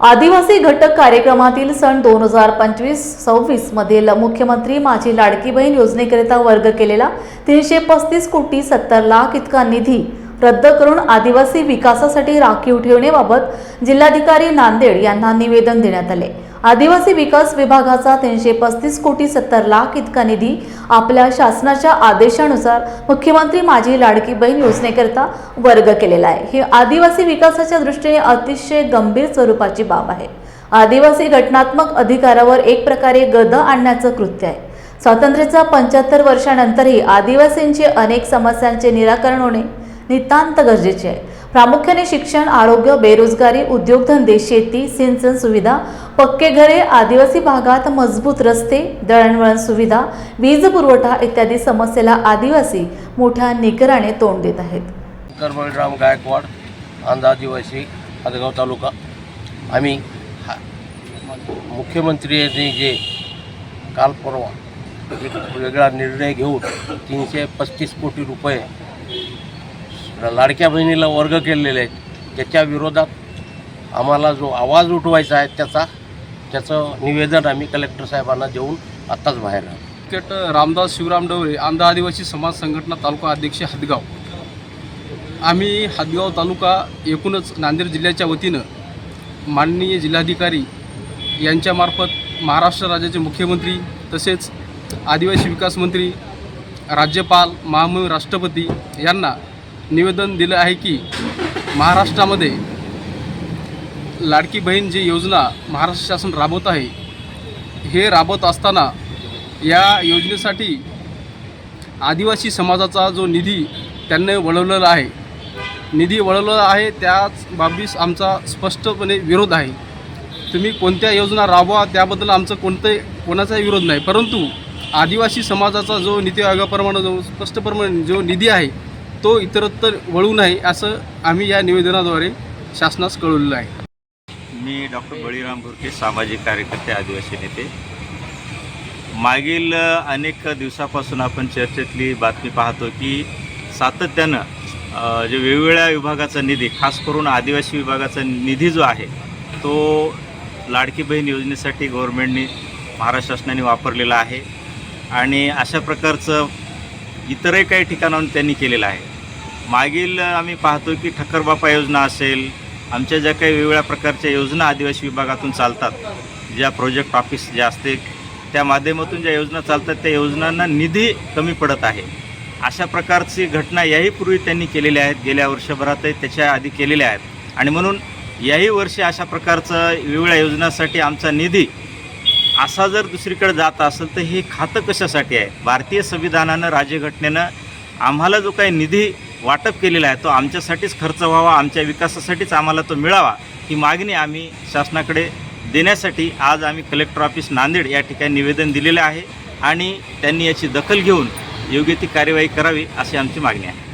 आदिवासी घटक कार्यक्रमातील सन दोन हजार पंचवीस सव्वीस मधील मुख्यमंत्री माझी लाडकी बहीण योजनेकरिता वर्ग केलेला तीनशे पस्तीस कोटी सत्तर लाख इतका निधी रद्द करून आदिवासी विकासासाठी राखीव ठेवण्याबाबत जिल्हाधिकारी नांदेड यांना निवेदन देण्यात आले. आदिवासी विकास विभागाचा तीनशे पस्तीस कोटी सत्तर लाख इतका निधी आपल्या शासनाच्या आदेशानुसार मुख्यमंत्री माझी लाडकी बहीण योजनेकरिता वर्ग केलेला आहे. ही आदिवासी विकासाच्या दृष्टीने अतिशय गंभीर स्वरूपाची बाब आहे. आदिवासी घटनात्मक अधिकारावर एक प्रकारे गद आणण्याचं कृत्य आहे. स्वातंत्र्याच्या पंच्याहत्तर वर्षानंतरही आदिवासींचे अनेक समस्यांचे निराकरण होणे नितांत गरजेचे आहे. प्रामुख्याने शिक्षण आरोग्य बेरोजगारी उद्योगधंदे शेती सिंचन सुविधा पक्के घरे आदिवासी भागात मजबूत रस्ते दळणवळण सुविधा वीज पुरवठा इत्यादी समस्येला आदिवासी मोठ्या निकराने तोंड देत आहेत. शंकर गायकवाड आंध आदिवासी हदगाव तालुका. आम्ही हा मुख्यमंत्री जे काल परवा एक वेगळा निर्णय घेऊन तीनशे पस्तीस कोटी रुपये लाडक्या बहिणीला वर्ग केलेले आहेत त्याच्या विरोधात आम्हाला जो आवाज उठवायचा आहे त्याचा त्याचं निवेदन आम्ही कलेक्टर साहेबांना देऊन आत्ताच बाहेर आलो. ॲडव्होकेट रामदास शिवराम डवळे आंध्र आदिवासी समाज संघटना तालुका अध्यक्ष हदगाव. आम्ही हदगाव तालुका एकूणच नांदेड जिल्ह्याच्या वतीनं माननीय जिल्हाधिकारी यांच्यामार्फत महाराष्ट्र राज्याचे मुख्यमंत्री तसेच आदिवासी विकास मंत्री राज्यपाल महामहिम राष्ट्रपती यांना निवेदन दिलं आहे की महाराष्ट्रामध्ये लाडकी बहीण जी योजना महाराष्ट्र शासन राबवत आहे हे राबवत असताना या योजनेसाठी आदिवासी समाजाचा जो निधी त्यांनी वळवलेला आहे निधी वळवलेला आहे त्याच बाबीस आमचा स्पष्टपणे विरोध आहे. तुम्ही कोणत्या योजना राबवा त्याबद्दल आमचं कोणतंही कोणाचाही विरोध नाही. परंतु आदिवासी समाजाचा जो नीती आयोगाप्रमाणे जो स्पष्टप्रमाणे जो निधी आहे तो इतरत्र वळू नये असं आम्ही या निवेदनाद्वारे शासनास कळवलेलं आहे. मी डॉक्टर बळीराम भुरके सामाजिक कार्यकर्ते आदिवासी नेते. मागील अनेक दिवसापासून आपण चर्चेतली बातमी पाहतो की सातत्यानं जे वेगवेगळ्या विभागाचा निधी खास करून आदिवासी विभागाचा निधी जो आहे तो लाडकी बहीण योजनेसाठी गव्हर्मेंटनी महाराष्ट्र शासनाने वापरलेला आहे. आणि अशा प्रकारचं इतरही काही ठिकाणाहून त्यांनी केलेलं आहे. मागील आम्ही पाहतो की ठक्करबापा योजना असेल आमच्या ज्या काही वेगवेगळ्या प्रकारच्या योजना आदिवासी विभागातून चालतात ज्या प्रोजेक्ट ऑफिस ज्या असते त्या माध्यमातून ज्या योजना चालतात त्या योजनांना निधी कमी पडत आहे. अशा प्रकारची घटना याही पूर्वी त्यांनी केलेल्या आहेत गेल्या वर्षभरातही त्याच्या आधी केलेल्या आहेत. आणि म्हणून याही वर्षी अशा प्रकारचं वेगवेगळ्या योजनांसाठी आमचा निधी असा जर दुसरीकडे जात असेल तर हे खातं कशासाठी आहे? भारतीय संविधानानं राज्यघटनेनं आम्हाला जो काही निधी वाटप केलेला आहे तो आमच्यासाठीच खर्च व्हावा आमच्या विकासासाठीच आम्हाला तो मिळावा ही मागणी आम्ही शासनाकडे देण्यासाठी आज आम्ही कलेक्टर ऑफिस नांदेड या ठिकाणी निवेदन दिलेलं आहे आणि त्यांनी याची दखल घेऊन योग्य ती कार्यवाही करावी अशी आमची मागणी आहे.